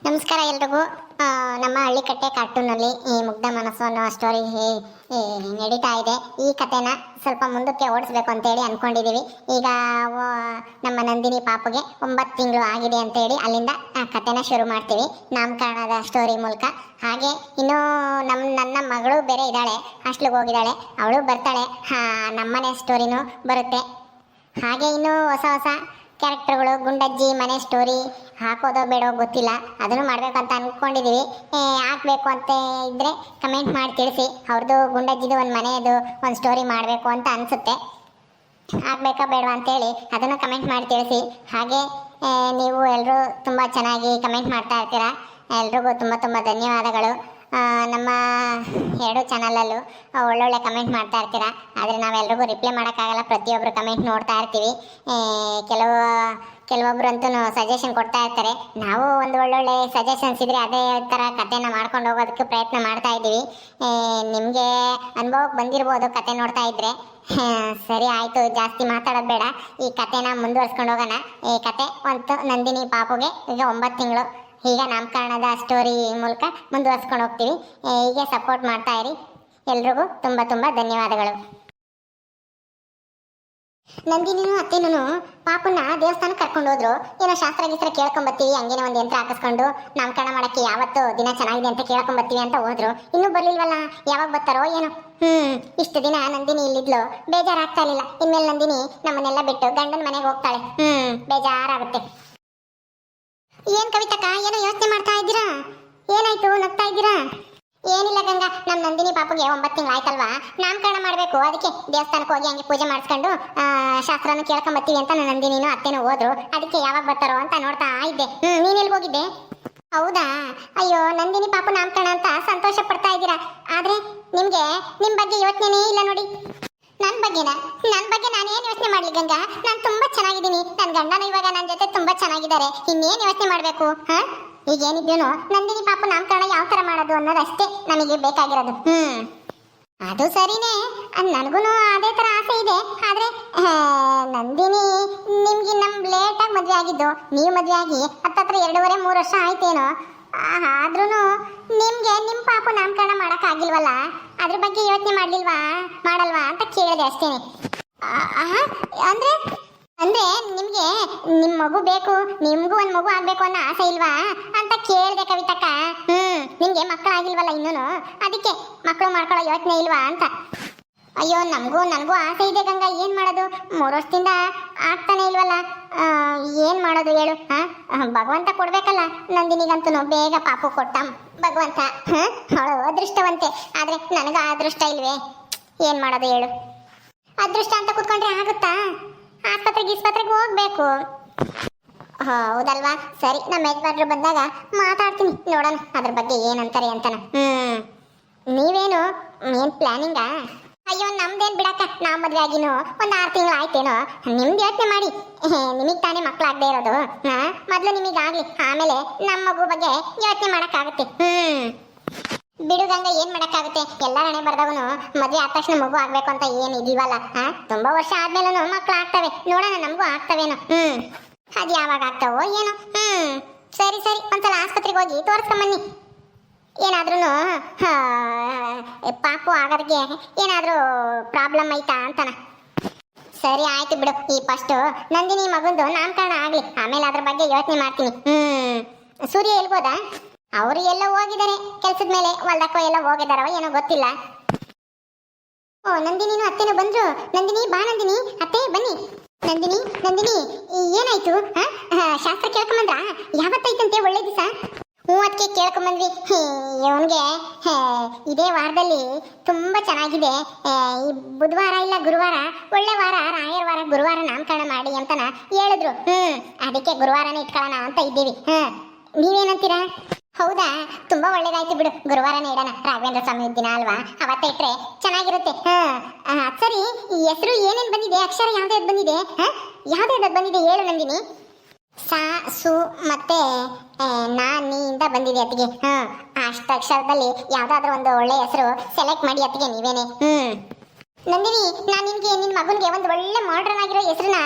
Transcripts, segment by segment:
ನಮಸ್ಕಾರ ಎಲ್ರಿಗೂ. ನಮ್ಮ ನಮ್ಮ ಹಳ್ಳಿಕಟ್ಟೆ ಕಾರ್ಟೂನಲ್ಲಿ ಈ ಮುಗ್ಧ ಮನಸ್ಸು ಅನ್ನೋ ಸ್ಟೋರಿ ನಡೀತಾ ಇದೆ. ಈ ಕಥೆನ ಸ್ವಲ್ಪ ಮುಂದಕ್ಕೆ ಓಡಿಸ್ಬೇಕು ಅಂತೇಳಿ ಅನ್ಕೊಂಡಿದೀವಿ. ಈಗ ನಮ್ಮ ನಂದಿನಿ ಪಾಪುಗೆ ಒಂಬತ್ತು ತಿಂಗಳು ಆಗಿದೆ ಅಂತೇಳಿ ಅಲ್ಲಿಂದ ಆ ಕಥೆನ ಶುರು ಮಾಡ್ತೀವಿ. ನಾಮಕರಣದ ಸ್ಟೋರಿ ಮೂಲಕ. ಹಾಗೆ ಇನ್ನೂ ನಮ್ಮ ನನ್ನ ಮಗಳು ಬೇರೆ ಇದ್ದಾಳೆ. ಹಾಸ್ಟ್ಲಿಗೆ ಹೋಗಿದ್ದಾಳೆ. ಅವಳು ಬರ್ತಾಳೆ. ಹಾ, ನಮ್ಮನೆ ಸ್ಟೋರಿನೂ ಬರುತ್ತೆ. ಹಾಗೆ ಇನ್ನೂ ಹೊಸ ಹೊಸ ಕ್ಯಾರೆಕ್ಟರ್ಗಳು ಗುಂಡಜ್ಜಿ, ಮನೆ ಸ್ಟೋರಿ ಹಾಕೋದೋ ಬೇಡೋ ಗೊತ್ತಿಲ್ಲ. ಅದನ್ನು ಅಂತ ಅಂದ್ಕೊಂಡಿದ್ದೀವಿ ಹಾಕಬೇಕು ಅಂತ ಇದ್ದರೆ ಕಮೆಂಟ್ ಮಾಡಿ ತಿಳಿಸಿ. ಅವ್ರದ್ದು ಗುಂಡಜ್ಜಿದು ಒಂದು ಮನೆಯದು ಒಂದು ಸ್ಟೋರಿ ಮಾಡಬೇಕು ಅಂತ ಅನಿಸುತ್ತೆ. ಹಾಕಬೇಕಾ ಬೇಡವಾ ಅಂತೇಳಿ ಅದನ್ನು ಕಮೆಂಟ್ ಮಾಡಿ ತಿಳಿಸಿ. ಹಾಗೆ ನೀವು ಎಲ್ಲರೂ ತುಂಬ ಚೆನ್ನಾಗಿ ಕಮೆಂಟ್ ಮಾಡ್ತಾ ಇರ್ತೀರಾ. ಎಲ್ರಿಗೂ ತುಂಬ ತುಂಬ ಧನ್ಯವಾದಗಳು. ನಮ್ಮ ಎರಡು ಚಾನಲಲ್ಲೂ ಒಳ್ಳೊಳ್ಳೆ ಕಮೆಂಟ್ ಮಾಡ್ತಾ ಇರ್ತೀರಾ. ಆದರೆ ನಾವೆಲ್ರಿಗೂ ರಿಪ್ಲೈ ಮಾಡೋಕ್ಕಾಗಲ್ಲ ಪ್ರತಿಯೊಬ್ಬರು ಕಮೆಂಟ್ ನೋಡ್ತಾ ಇರ್ತೀವಿ. ಕೆಲವು, ಕೆಲವೊಬ್ರು ಅಂತೂ ಸಜೆಷನ್ ಕೊಡ್ತಾ ಇರ್ತಾರೆ. ನಾವು ಒಂದು ಒಳ್ಳೊಳ್ಳೆ ಸಜೆಷನ್ಸ್ ಇದ್ರೆ ಅದೇ ಥರ ಕತೆನ ಮಾಡ್ಕೊಂಡು ಹೋಗೋದಕ್ಕೆ ಪ್ರಯತ್ನ ಮಾಡ್ತಾ ಇದ್ದೀವಿ. ನಿಮಗೆ ಅನುಭವಕ್ಕೆ ಬಂದಿರ್ಬೋದು ಕತೆ ನೋಡ್ತಾ ಇದ್ದರೆ ಸರಿ ಆಯಿತು, ಜಾಸ್ತಿ ಮಾತಾಡೋದು ಬೇಡ. ಈ ಕತೆನ ಮುಂದುವರ್ಸ್ಕೊಂಡು ಹೋಗೋಣ. ಈ ಕತೆ ಒಂದು ನಂದಿನಿ ಪಾಪುಗೆ ಈಗ ಒಂಬತ್ತು ತಿಂಗಳು. ಈಗ ನಾಮಕರಣದ ಸ್ಟೋರಿ ಮೂಲಕ ಮುಂದುವರ್ಸ್ಕೊಂಡು ಹೋಗ್ತೀವಿ. ಹೀಗೆ ಸಪೋರ್ಟ್ ಮಾಡ್ತಾ ಇರಿ. ಎಲ್ರಿಗೂ ತುಂಬ ತುಂಬ ಧನ್ಯವಾದಗಳು. ನಂದಿನಿನೂ ಅತ್ತೆನೂ ಪಾಪನ ದೇವಸ್ಥಾನಕ್ಕೆ ಕರ್ಕೊಂಡು ಹೋದ್ರು. ಏನೋ ಶಾಸ್ತ್ರ ಗೀಸ್ತ್ರ ಕೇಳ್ಕೊಂಬತ್ತೀವಿ. ಹಂಗೇನೆ ಒಂದು ಯಂತ್ರ ಹಾಕಿಸ್ಕೊಂಡು ನಾಮಕರಣ ಮಾಡಕ್ಕೆ ಯಾವತ್ತು ದಿನ ಚೆನ್ನಾಗಿದೆ ಅಂತ ಕೇಳ್ಕೊಂಬತ್ತೀವಿ ಅಂತ ಹೋದ್ರು. ಇನ್ನೂ ಬರ್ಲಿಲ್ವಲ್ಲ? ಯಾವಾಗ ಬರ್ತಾರೋ ಏನೋ. ಹ್ಮ್, ಇಷ್ಟು ದಿನ ನಂದಿನಿ ಇಲ್ಲಿದ್ಲು. ಬೇಜಾರಾಗ್ತಾ ಇರಲಿಲ್ಲ. ಇನ್ಮೇಲೆ ನಂದಿನಿ ನಮ್ಮನ್ನೆಲ್ಲ ಬಿಟ್ಟು ಗಂಡನ ಮನೆಗೆ ಹೋಗ್ತಾಳೆ. ಹ್ಮ್, ಬೇಜಾರಾಗುತ್ತೆ. ಏನ್ ಕವಿತಕ್ಕ, ಏನೋ ಯೋಚನೆ ಮಾಡ್ತಾ ಇದ್ದೀರಾ? ಏನಾಯ್ತು, ನಗ್ತಾ ಇದ್ದೀರಾ? ಏನಿಲ್ಲ ಗಂಗಾ, ನಮ್ ನಂದಿನಿ ಪಾಪಗೆ ಒಂಬತ್ತು ತಿಂಗಳು ಆಯ್ತಲ್ವಾ? ನಾಮಕರಣ ಮಾಡಬೇಕು, ಅದಕ್ಕೆ ದೇವಸ್ಥಾನಕ್ಕೆ ಹೋಗಿ ಹಂಗೆ ಪೂಜೆ ಮಾಡಿಸ್ಕೊಂಡು ಶಾಸ್ತ್ರನ ಕೇಳ್ಕೊಂಬತ್ತೀವಿ ಅಂತ ನನ್ನ ನಂದಿನಿನೂ ಅತ್ತೆನೂ ಹೋದ್ರು. ಅದಕ್ಕೆ ಯಾವಾಗ ಬರ್ತಾರೋ ಅಂತ ನೋಡ್ತಾ ಇದ್ದೆ. ಹ್ಮ್, ನೀನ್ ಎಲ್ಲಿ ಹೋಗಿದ್ದೆ? ಹೌದಾ? ಅಯ್ಯೋ, ನಂದಿನಿ ಪಾಪ ನಾಮಕರಣ ಅಂತ ಸಂತೋಷ ಪಡ್ತಾ ಇದ್ದೀರಾ. ಆದ್ರೆ ನಿಮ್ಗೆ ನಿಮ್ ಬಗ್ಗೆ ಯೋಚನೆನೇ ಇಲ್ಲ ನೋಡಿ. ನನ್ ಬಗ್ಗೆನಾ? ನನ್ನ ಬಗ್ಗೆ ನಾನೇನು ಯೋಚನೆ ಮಾಡಲಿ ಗಂಗಾ? ನಾನು ತುಂಬಾ ಚೆನ್ನಾಗಿದ್ದೀನಿ. ನನ್ನ ಗಂಡನ ಇವಾಗ ನನ್ನ ಜೊತೆ ತುಂಬಾ ಚೆನ್ನಾಗಿದ್ದಾರೆ. ಇನ್ನೇನು ಯೋಚನೆ ಮಾಡಬೇಕು, ಹಾ? ಈಗ ಏನಿದ್ದೇನೋ ನಂದಿನಿ ಪಾಪ ನಾಮಕರಣ ಯಾವ ತರ ಮಾಡೋದು ಅನ್ನೋದಷ್ಟೇ ನನಗೆ ಬೇಕಾಗಿರೋದು. ಹ್ಞೂ ಅದು ಸರಿನೇ. ನನಗೂ ಅದೇ ತರ ಆಸೆ ಇದೆ. ಆದರೆ ನಂದಿನಿ, ನಿಮ್ಗೆ ನಮ್ಮ ಲೇಟಾಗಿ ಮದ್ವೆ ಆಗಿದ್ದು. ನೀವು ಮದುವೆ ಆಗಿ ಹತ್ತತ್ರ ಎರಡೂವರೆ ಮೂರು ವರ್ಷ ಆಯ್ತೇನೋ? ಆದ್ರೂ ನಿಮ್ಗೆ ನಿಮ್ ಪಾಪು ನಾಮಕರಣ ಮಾಡಕ್ ಆಗಿಲ್ವಲ್ಲ ಅದ್ರ ಬಗ್ಗೆ ಯೋಚನೆ ಮಾಡ್ಲಿಲ್ವಾ? ಮಾಡಲ್ವಾ ಅಂತ ಕೇಳಿದೆ ಅಷ್ಟೇ ಅಂದ್ರೆ ಅಂದ್ರೆ ನಿಮ್ಗೆ ನಿಮ್ ಮಗು ಬೇಕು, ನಿಮ್ಗೂ ಒಂದ್ ಮಗು ಆಗ್ಬೇಕು ಅನ್ನೋ ಆಸೆ ಇಲ್ವಾ ಅಂತ ಕೇಳ್ದೆ ಕವಿತಕ್ಕ. ಹ್ಮ್, ನಿಮ್ಗೆ ಮಕ್ಕಳಾಗಿಲ್ವಲ್ಲ ಇನ್ನೂನು? ಅದಕ್ಕೆ ಮಕ್ಕಳು ಮಾಡ್ಕೊಳ್ಳೋ ಯೋಚನೆ ಇಲ್ವಾ ಅಂತ. ಅಯ್ಯೋ, ನಮಗೂ, ನನಗೂ ಆಸೆ ಇದೆ ಗಂಗಾ, ಏನು ಮಾಡೋದು? ಮೂರು ವರ್ಷದಿಂದ ಆಗ್ತಾನೆ ಇಲ್ವಲ್ಲ? ಏನು ಮಾಡೋದು ಹೇಳು ಹಾಂ ಭಗವಂತ ಕೊಡಬೇಕಲ್ಲ, ನಂದಿನಿಗಂತೂ ಬೇಗ ಪಾಪು ಕೊಟ್ಟ ಭಗವಂತ. ಅವಳು ಅದೃಷ್ಟವಂತೆ. ಆದರೆ ನನಗೆ ಅದೃಷ್ಟ ಇಲ್ವೇ? ಏನು ಮಾಡೋದು ಹೇಳು? ಅದೃಷ್ಟ ಅಂತ ಕೂತ್ಕೊಂಡ್ರೆ ಆಗುತ್ತಾ? ಆಸ್ಪತ್ರೆಗೆ ಇಸ್ಪತ್ರೆಗೆ ಹೋಗ್ಬೇಕು. ಹೌದಲ್ವಾ? ಸರಿ, ನಮ್ಮ ಯಜಮಾನ್ರು ಬಂದಾಗ ಮಾತಾಡ್ತೀನಿ. ನೋಡೋಣ, ಅದ್ರ ಬಗ್ಗೆ ಏನಂತಾರೆ ಅಂತಾನ. ಹ್ಞೂ ನೀವೇನು, ಏನು ಪ್ಲಾನಿಂಗಾ ಅಯ್ಯೋ, ನಮ್ದೇನ್ ಬಿಡಕ್ಕ? ನಾ ಮದ್ವೆ ಆಗಿನೋ ಒಂದ್ ಆರು ತಿಂಗಳು ಆಯ್ತೇನೋ? ನಿಮ್ದು ಯೋಚನೆ ಮಾಡಿ. ನಿಮಗ್ ತಾನೇ ಆಗದೇ ಇರೋದು. ಹಾ, ಮೊದ್ಲು ನಿಮಗಾಗ್ಲಿ. ಆಮೇಲೆ ನಮ್ಮ ಮಗು ಬಗ್ಗೆ ಯೋಚನೆ ಮಾಡಕ್ಕಾಗತ್ತೆ. ಹ್ಮ್. ಬಿಡು ಗಂಗ, ಏನ್ ಮಾಡಕ್ಕಾಗುತ್ತೆ? ಎಲ್ಲ ಹಣೆ ಬರ್ದವನು ಮದ್ವೆ ಆದ ತಕ್ಷಣ ಮಗು ಆಗ್ಬೇಕು ಅಂತ ಏನ್ ಇದಿಲ್ವಲ್ಲ ಹಾ? ತುಂಬಾ ವರ್ಷ ಆದ್ಮೇಲೂ ಮಕ್ಳು ಆಗ್ತವೆ. ನೋಡೋಣ, ನಮಗೂ ಆಗ್ತವೇನೋ. ಹ್ಮ್. ಅದ್ ಯಾವಾಗ ಆಗ್ತಾವೋ ಏನೋ. ಹ್ಮ್. ಸರಿ ಸರಿ, ಒಂದ್ಸಲ ಆಸ್ಪತ್ರೆಗೆ ಹೋಗಿ ತೋರಿಸ್ಕೊಂಬನ್ನಿ ಏನಾದ್ರೂ ಪಾಪು ಆಗೋದಕ್ಕೆ ಏನಾದರೂ ಪ್ರಾಬ್ಲಮ್ ಐತಾ ಅಂತನ. ಸರಿ ಆಯ್ತು ಬಿಡು, ಈ ಫಸ್ಟು ನಂದಿನಿ ಮಗಂದು ನಾಮಕರಣ ಆಗಲಿ. ಆಮೇಲೆ ಅದ್ರ ಬಗ್ಗೆ ಯೋಚನೆ ಮಾಡ್ತೀನಿ. ಹ್ಞೂ ಸೂರ್ಯ ಎಲ್ಬೋದಾ ಅವರು ಎಲ್ಲ ಹೋಗಿದ್ದಾರೆ ಕೆಲಸದ ಮೇಲೆ ಹೊಲ್ದಕ್ಕೋ ಎಲ್ಲ ಹೋಗಿದಾರೋ ಏನೋ ಗೊತ್ತಿಲ್ಲ. ಓ, ನಂದಿನಿನೂ ಅತ್ತೆನೂ ಬಂದ್ರು? ನಂದಿನಿ, ಬಾ ನಂದಿನಿ. ಅತ್ತೆ, ಬನ್ನಿ. ನಂದಿನಿ ನಂದಿನಿ, ಏನಾಯ್ತು? ಶಾಸ್ತ್ರ ಕೇಳ್ಕೊಂಬಂದ್ರ? ಯಾವತ್ತೈತಂತೆ ಒಳ್ಳೆ ದಿವಸ? ಹ್ಞೂ ಅದಕ್ಕೆ ಕೇಳ್ಕೊಂಬಂದ್ವಿ. ಇವನ್ಗೆ ಇದೇ ವಾರದಲ್ಲಿ ತುಂಬಾ ಚೆನ್ನಾಗಿದೆ. ಈ ಬುಧವಾರ ಇಲ್ಲ ಗುರುವಾರ, ಒಳ್ಳೆ ವಾರ, ರಾಯರ ವಾರ, ಗುರುವಾರ ನಾಮಕರಣ ಮಾಡಿ ಅಂತನ ಹೇಳಿದ್ರು. ಹ್ಮ್, ಅದಕ್ಕೆ ಗುರುವಾರನೇ ಇಟ್ಕೊಳ್ಳೋಣ ಅಂತ ಇದ್ದೀವಿ. ಹ್ಮ್, ನೀವೇನಂತೀರಾ? ಹೌದಾ? ತುಂಬಾ ಒಳ್ಳೇದಾಯ್ತು ಬಿಡು, ಗುರುವಾರನೇ ಇಡೋಣ. ರಾಘವೇಂದ್ರ ಸ್ವಾಮಿ ದಿನ ಅಲ್ವಾ? ಅವತ್ತ ಇಟ್ರೆ ಚೆನ್ನಾಗಿರುತ್ತೆ. ಹಾ ಸರಿ, ಈ ಹೆಸರು ಏನೇನ್ ಬಂದಿದೆ? ಅಕ್ಷರ ಯಾವ್ದಾವ್ದು ಬಂದಿದೆ? ಹಾ? ಯಾವ್ದಾವ್ದು ಬಂದಿದೆ ಹೇಳು ನಂದಿನಿ. ಸಾ, ಸು ಮತ್ತೆ ನಾ ಬಂದಿದೆ ಅತ್ತಿಗೆ. ಹಾ ಅಷ್ಟಕ್ಷರದಲ್ಲಿ ಯಾವ್ದಾದ್ರು ಒಂದು ಒಳ್ಳೆ ಹೆಸರು ಸೆಲೆಕ್ಟ್ ಮಾಡಿ ಅತ್ತಿಗೆ ನೀವೇನೆ. ಹ್ಮ್. ನಂದಿನಿ, ನಾನು ನಿನ್ಗೆ, ನಿನ್ ಮಗನಿಗೆ ಒಂದು ಒಳ್ಳೆ ಮಾಡ್ರನ್ ಆಗಿರೋ ಹೆಸರನ್ನ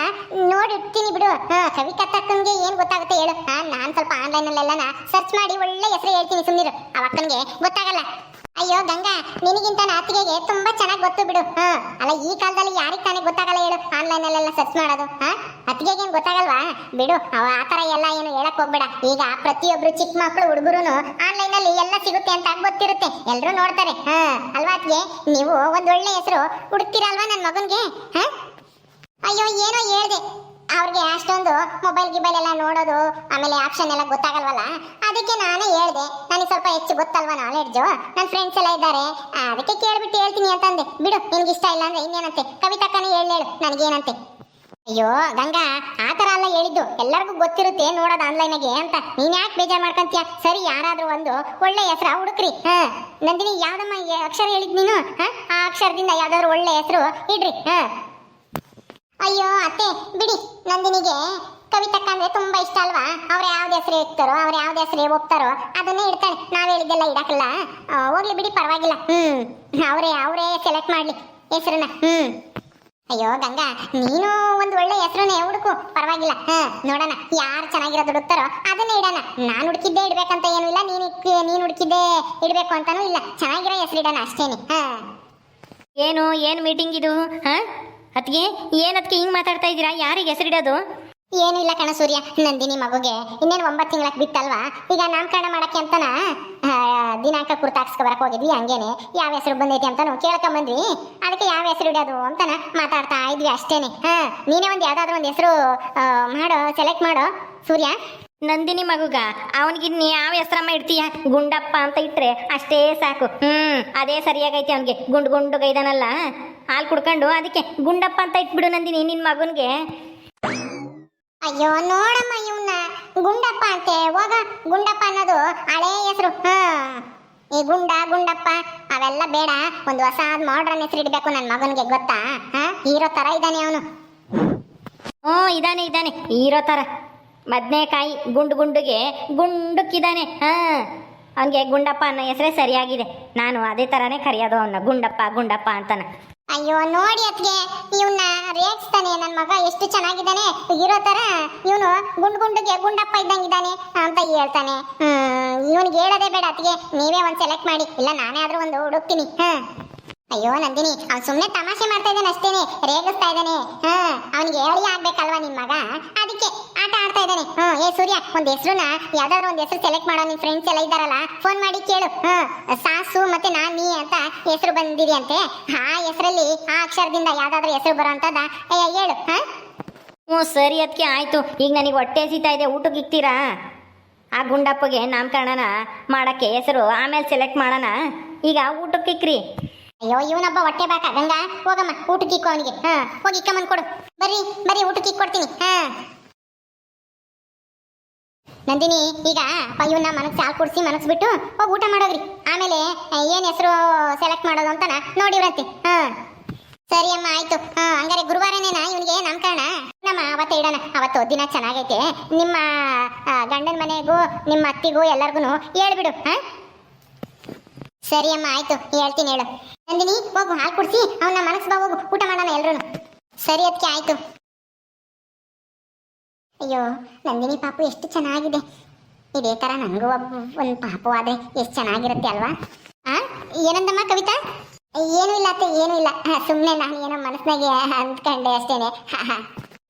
ನೋಡಿರ್ತೀನಿ ಬಿಡು. ಹಾ ಕವಿಕಾ ತಕ್ಕನ್ಗೆ ಏನ್ ಗೊತ್ತಾಗುತ್ತೆ ಹೇಳು. ಹಾ, ನಾನು ಸ್ವಲ್ಪ ಆನ್ಲೈನ್ ಅಲ್ಲೆಲ್ಲನ ಸರ್ಚ್ ಮಾಡಿ ಒಳ್ಳೆ ಹೆಸರು ಹೇಳ್ತೀನಿ ಸುಮ್ಮನಿರು ಆ ಅಕ್ಕನಿಗೆ ಗೊತ್ತಾಗಲ್ಲ. ಅಯ್ಯೋ, ಗಂಗಾ, ನಿನಗಿಂತ ಅತ್ತಿಗೆಗೆ ತುಂಬಾ ಚೆನ್ನಾಗಿ ಗೊತ್ತು ಬಿಡು. ಹಾ ಅಲ್ಲ, ಈ ಕಾಲದಲ್ಲಿ ಯಾರಿಗೆ ತಾನೇ ಗೊತ್ತಾಗಲ್ಲ ಹೇಳು. ಆನ್ಲೈನ್ ಅಲ್ಲೆಲ್ಲ ಸರ್ಚ್ ಮಾಡೋದು. ಹಾ? ಅತ್ತಿಗೆಗೆ ಏನು ಗೊತ್ತಾಗಲ್ವಾ? ಬಿಡು, ಅವ ಆ ಥರ ಎಲ್ಲ ಏನು ಹೇಳಕ್ ಹೋಗ್ಬೇಡ. ಈಗ ಪ್ರತಿಯೊಬ್ರು ಚಿಕ್ಕ ಮಕ್ಕಳು ಹುಡುಗರು ಆನ್ಲೈನ್ ಅಲ್ಲಿ ಎಲ್ಲ ಸಿಗುತ್ತೆ ಅಂತ ಗೊತ್ತಿರುತ್ತೆ. ಎಲ್ಲರೂ ನೋಡ್ತಾರೆ. ಹಾ, ಅಲ್ವಾ ಅತ್ತಿಗೆ ನೀವು ಒಂದು ಒಳ್ಳೆ ಹೆಸರು ಹುಡುಕ್ತೀರಲ್ವಾ ನನ್ನ ಮಗನಿಗೆ? ಹಾ? ಅಯ್ಯೋ, ಏನೋ ಹೇಳ್ದೆ. ಅವ್ರಿಗೆ ಅಷ್ಟೊಂದು ಮೊಬೈಲ್ ಗಿಬೈಲ್ ಎಲ್ಲ ನೋಡೋದು, ಆಮೇಲೆ ಆಪ್ಷನ್ ಎಲ್ಲ ಗೊತ್ತಾಗಲ್ವಲ್ಲ? ಅದಕ್ಕೆ ನಾನೇ ಹೇಳ್ದೆ. ನನಗೆ ಸ್ವಲ್ಪ ಹೆಚ್ಚು ಗೊತ್ತಲ್ವಾ ನಾಲೆಡ್ಜು ನನ್ನ ಫ್ರೆಂಡ್ಸ್ ಎಲ್ಲ ಇದ್ದಾರೆ. ಅದಕ್ಕೆ ಕೇಳ್ಬಿಟ್ಟು ಹೇಳ್ತೀನಿ ಅಂತಂದೆ. ಬಿಡು, ನಿನ್ಗೆ ಇಷ್ಟ ಇಲ್ಲ ಅಂದ್ರೆ ಇನ್ನೇನಂತೆ? ಕವಿತಕ್ಕನೇ ಹೇಳು, ನನಗೇನಂತೆ? ಅಯ್ಯೋ, ಗಂಗಾ, ಆ ಥರ ಅಲ್ಲ ಹೇಳಿದ್ದು. ಎಲ್ಲರಿಗೂ ಗೊತ್ತಿರುತ್ತೆ ನೋಡೋದು ಆನ್ಲೈನಾಗೆ ಅಂತ. ನೀನ್ ಯಾಕೆ ಬೇಜಾರು ಮಾಡ್ಕೊಂತೀಯ? ಸರಿ, ಯಾರಾದರೂ ಒಂದು ಒಳ್ಳೆ ಹೆಸರು, ಹುಡುಕ್ರಿ. ಹಾ, ನಂದಿನಿ, ಯಾವ್ದಮ್ಮ ಅಕ್ಷರ ಹೇಳಿದ್ ನೀನು? ಹಾ, ಆ ಅಕ್ಷರದಿಂದ ಯಾವ್ದಾದ್ರು ಒಳ್ಳೆ ಹೆಸರು ಇಡ್ರಿ. ಅಯ್ಯೋ, ಅತ್ತೆ, ಬಿಡಿ. ನಂದಿನಿಗೆ ಕವಿತಕ್ಕ ಅಂದ್ರೆ ತುಂಬಾ ಇಷ್ಟ ಅಲ್ವಾ? ಅವ್ರು ಯಾವ್ದು ಹೆಸರು ಇಡ್ತಾರೋ, ಅವ್ರು ಯಾವ್ದು ಹೆಸರು ಒಪ್ತಾರೋ, ಅದನ್ನೇ ಇಡ್ತಾಳೆ. ನಾವ್ ಹೇಳಿದ್ದೆಲ್ಲ ಇಡಕ್ಕಲ್ಲ. ಹೋಗ್ಲಿ ಬಿಡಿ, ಪರವಾಗಿಲ್ಲ. ಹ್ಮ್, ಅವರೇ ಅವರೇ ಸೆಲೆಕ್ಟ್ ಮಾಡ್ಲಿ ಹೆಸರನ್ನ. ಹ್ಮ್. ಅಯ್ಯೋ, ಗಂಗಾ, ನೀನು ಹುಡುಕು ಪರವಾಗಿಲ್ಲ. ಹಾ ನೋಡೋಣ, ಯಾರು ಚೆನ್ನಾಗಿರೋದು ಹುಡುಕ್ತಾರೋ ಅದನ್ನೇ ಇಡೋಣ. ನಾನು ಹುಡುಕಿದ್ದೆ ಇಡ್ಬೇಕಂತ ಏನೂ ಇಲ್ಲ, ನೀನು ನೀನು ಹುಡುಕಿದ್ದೆ ಇಡಬೇಕು ಅಂತಾನೂ ಇಲ್ಲ. ಚೆನ್ನಾಗಿರೋ ಹೆಸರು ಇಡೋಣ ಅಷ್ಟೇನೆ. ಹಾ ಏನು ಏನು ಮೀಟಿಂಗ್ ಇದು? ಹಾ? ಅದಕ್ಕೆ ಏನು ಅದಕ್ಕೆ ಹಿಂಗೆ ಮಾತಾಡ್ತಾ ಇದ್ದೀರಾ? ಯಾರಿಗೆ ಹೆಸರಿಡೋದು ಏನೂ ಇಲ್ಲ ಕಣ ಸೂರ್ಯ, ನಂದಿನಿ ಮಗುಗೆ. ಇನ್ನೇನು ಒಂಬತ್ತು ತಿಂಗಳಕ್ಕೆ ಬಿತ್ತಲ್ವಾ? ಈಗ ನಾಮಕರಣ ಮಾಡಕ್ಕೆ ಅಂತನ? ದಿನಾಂಕ ಕುರ್ತಾಕ್ಸ್ಕೊ ಬರಕ್ ಹೋಗಿದ್ವಿ ಹಂಗೇನೆ. ಯಾವ ಹೆಸರು ಬಂದೈತಿ ಅಂತನು ಕೇಳ್ಕೊಂಬಂದ್ವಿ. ಅದಕ್ಕೆ ಯಾವ ಹೆಸರು ಇಡೋದು ಅಂತನ ಮಾತಾಡ್ತಾ ಇದ್ವಿ ಅಷ್ಟೇನೆ. ಹಾ, ನೀನೇ ಒಂದು ಯಾವ್ದಾದ್ರು ಒಂದು ಹೆಸರು ಮಾಡೋ ಸೆಲೆಕ್ಟ್ ಮಾಡೋ, ಸೂರ್ಯ. ನಂದಿನಿ ಮಗುಗ ಅವನಿಗಿನ್ನ ಯಾವ ಹೆಸರಮ್ಮ ಇಡ್ತೀಯ? ಗುಂಡಪ್ಪ ಅಂತ ಇಟ್ರೆ ಅಷ್ಟೇ ಸಾಕು. ಹ್ಮ್, ಅದೇ ಸರಿಯಾಗೈತಿ ಅವನಿಗೆ. ಗುಂಡು ಗುಂಡುಗೈದಾನಲ್ಲ ಹಾಲು ಕುಡ್ಕೊಂಡು ಅದಕ್ಕೆ ಗುಂಡಪ್ಪ ಅಂತ ಇಟ್ಬಿಡು ನಂದಿನಿ ನಿನ್ನ ಮಗನಿಗೆ. ಅಯ್ಯೋ, ನೋಡಮ್ಮ ಇವನ್ನ ಗುಂಡಪ್ಪ ಅಂತೆ. ಹೋಗ, ಗುಂಡಪ್ಪ ಅನ್ನೋದು ಹಳೇ ಹೆಸರು. ಹಾ. ಈ ಗುಂಡ, ಗುಂಡಪ್ಪ, ಅವೆಲ್ಲ ಬೇಡ. ಒಂದು ಹೊಸ ಮಾಡ್ರನ್ ಹೆಸರು ಇಡಬೇಕು ನನ್ನ ಮಗನಿಗೆ, ಗೊತ್ತಾ? ಹಾ? ಹೀರೋ ತರ ಇದ್ದಾನೆ ಅವನು. ಹ್ಞೂ, ಇದಾನೆ ಇದ್ದಾನೆ ಹೀರೋ ತರ. ಬದನೆಕಾಯಿ ಗುಂಡು ಗುಂಡುಗೆ ಗುಂಡುಕ್ಕಿದ್ದಾನೆ ಹಾ. ಅವನಿಗೆ ಗುಂಡಪ್ಪ ಅನ್ನೋ ಹೆಸರೇ ಸರಿಯಾಗಿದೆ. ನಾನು ಅದೇ ಥರನೇ ಕರೆಯೋದು ಅವನ್ನ ಗುಂಡಪ್ಪ ಗುಂಡಪ್ಪ ಅಂತಾನೆ. ಅಯ್ಯೋ, ನೋಡಿ ಅತ್ಗೆ ಇವನ್ನ ರೇಗಿಸ್ತಾನೆ. ನನ್ನ ಮಗ ಎಷ್ಟು ಚೆನ್ನಾಗಿದ್ದಾನೆ. ಇರೋ ತರ ಇವನು ಗುಂಡ್ ಗುಂಡಿಗೆ ಗುಂಡಪ್ಪ ಇದ್ದಂಗಿದ್ದಾನೆ ಅಂತ ಹೇಳ್ತಾನೆ. ಹ್ಮ್, ಇವನಿಗೆ ಹೇಳೋದೇ ಬೇಡ ಅತ್ಗೆ ನೀವೇ ಒಂದ್ ಸೆಲೆಕ್ಟ್ ಮಾಡಿ. ಇಲ್ಲ, ನಾನೇ ಆದ್ರೂ ಒಂದು ಹುಡುಕ್ತೀನಿ. ಅಯ್ಯೋ, ನಂದಿನಿ, ಅವ್ನು ಸುಮ್ಮನೆ ತಮಾಷೆ ಮಾಡ್ತಾ ಇದ್ದಾನೆ ಅಷ್ಟೇನೆ. ರೇಗಿಸ್ತಾ ಇದ್ದಾನೆ. ಹಾ ಅವನಿಗೆ ಹೇಳಿ ಆಗ್ಬೇಕಲ್ವಾ ನಿಮ್ಮ ಮಗ? ಅದಕ್ಕೆ ಆಟ ಆಡ್ತಾ ಇದ್ದಾನೆ. ಹ್ಮ್ ಏ ಸೂರ್ಯ ಒಂದ್ ಹೆಸರುನ ಯಾವ್ದಾದ್ರು ಒಂದ್ ಹೆಸರು ಸೆಲೆಕ್ಟ್ ಮಾಡೋ. ನಿನ್ ಫ್ರೆಂಡ್ಸ್ ಎಲ್ಲ ಇದ್ದಾರಲ್ಲ ಫೋನ್ ಮಾಡಿ ಕೇಳು. ಹ್ಮ್ ಸಾಸು ಮತ್ತೆ ನಾ ನೀ ಅಂತ ಹೆಸರು ಬಂದಿದೆಯಂತೆ. ಆ ಹೆಸರಲ್ಲಿ ಆ ಅಕ್ಷರದಿಂದ ಯಾವ್ದಾದ್ರು ಹೆಸರು ಬರೋಂಥದ್ದ ಏ, ಹೇಳು ಹ? ಹ್ಞೂ ಸರಿ ಅದಕ್ಕೆ ಆಯಿತು. ಈಗ ನನಗೆ ಹೊಟ್ಟೆ ಸೀತಾ ಇದೆ ಊಟಕ್ಕೆ ಇಕ್ತೀರಾ? ಆ ಗುಂಡಪ್ಪಗೆ ನಾಮಕರಣನ ಮಾಡೋಕ್ಕೆ ಹೆಸರು ಆಮೇಲೆ ಸೆಲೆಕ್ಟ್ ಮಾಡೋಣ. ಈಗ ಊಟಕ್ಕೆ ಇಕ್ರಿ. ಅಯ್ಯೋ ಇವನಪ್ಪ ಹೊಟ್ಟೆ ಬಾಕ. ಗಂಗಾ ಹೋಗಮ್ಮ ಊಟಕ್ಕೆ ಇಕ್ಕೋ ಅವನಿಗೆ. ಹಾಂ ಹೋಗಿ ಇಕ್ಕಮ್ಮನ್ ಕೊಡು ಬರ್ರಿ ಬರ್ರಿ ಊಟಕ್ಕೆ ಇಕ್ಕೊಡ್ತೀನಿ. ಹಾ ನಂದಿನಿ, ಈಗ ಇವನ್ನ ಮನಸ್ಸು ಹಾಲು ಕುಡಿಸಿ ಮನಸ್ಬಿಟ್ಟು ಹೋಗಿ ಊಟ ಮಾಡೋದ್ರಿ ಆಮೇಲೆ ಏನು ಹೆಸರು ಸೆಲೆಕ್ಟ್ ಮಾಡೋದು ಅಂತನ ನೋಡಿವ್ರಂತೆ ಹಾ. ಸರಿ ಅಮ್ಮ, ಆಯ್ತು. ಹಂಗಾರೆ ಗುರುವಾರನೇನ ಇವನಿಗೆ ನಾಮಕರಣ. ನಮ್ಮ ಅವತ್ತು ಇಡೋಣ. ಅವತ್ತು ದಿನ ಚೆನ್ನಾಗೈತೆ. ನಿಮ್ಮ ಗಂಡನ ಮನೆಗೂ, ನಿಮ್ಮ ಅತ್ತಿಗೂ ಎಲ್ಲರಿಗೂ ಹೇಳ್ಬಿಡು, ಹಾ. ಸರಿ ಅಮ್ಮ, ಆಯ್ತು. ಹೇಳ್ತೀನಿ ಹೇಳು. ನಂದಿನಿ, ಹೋಗು, ಹಾಲು ಕುಡಿಸಿ ಅವನ್ನ ಮನಸ್ಸು ಬಾ, ಹೋಗು. ಊಟ ಮಾಡೋಣ ಎಲ್ಲರೂ ಸರಿ ಅದಕ್ಕೆ ಆಯ್ತು. ಅಯ್ಯೋ ನಂದಿನಿ ಪಾಪು ಎಷ್ಟು ಚೆನ್ನಾಗಿದೆ. ಇದೇ ತರ ನನಗೂ ಒಬ್ಬ ಒಂದು ಪಾಪು ಆದ್ರೆ ಎಷ್ಟು ಚೆನ್ನಾಗಿರುತ್ತೆ ಅಲ್ವಾ? ಆ ಏನಂದಮ್ಮ ಕವಿತಾ? ಏನೂ ಇಲ್ಲ ಅತ್ತೆ ಏನು ಇಲ್ಲ. ಸುಮ್ಮನೆ ನಾನು ಏನೋ ಮನಸ್ನಾಗೆ ಅಂದ್ಕೊಂಡೆ ಅಷ್ಟೇನೆ.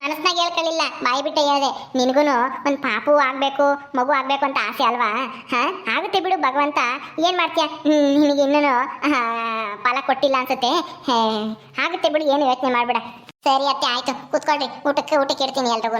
ಮನಸ್ನಾಗ ಹೇಳ್ಕೊಳ್ಳಿಲ್ಲ ಬಾಯಿ ಬಿಟ್ಟೆ ಹೇಳಿದೆ. ನಿನಗೂ ಒಂದು ಪಾಪು ಆಗಬೇಕು ಮಗು ಆಗಬೇಕು ಅಂತ ಆಸೆ ಅಲ್ವಾ? ಹಾಂ ಆಗುತ್ತೆ ಬಿಡು ಭಗವಂತ. ಏನು ಮಾಡ್ತೀಯ? ನಿನಗೆ ಇನ್ನೂ ಫಲ ಕೊಟ್ಟಿಲ್ಲ ಅನ್ಸುತ್ತೆ? ಹೇ, ಆಗುತ್ತೆ ಬಿಡು ಏನು ಯೋಚನೆ ಮಾಡ್ಬಿಡ. ಸರಿ ಅತ್ತೆ ಆಯ್ತು. ಕೂತ್ಕೊಳ್ರಿ. ಊಟಕ್ಕೆ ಊಟಕ್ಕೆ ಇಡ್ತೀನಿ ಎಲ್ರಿಗೂ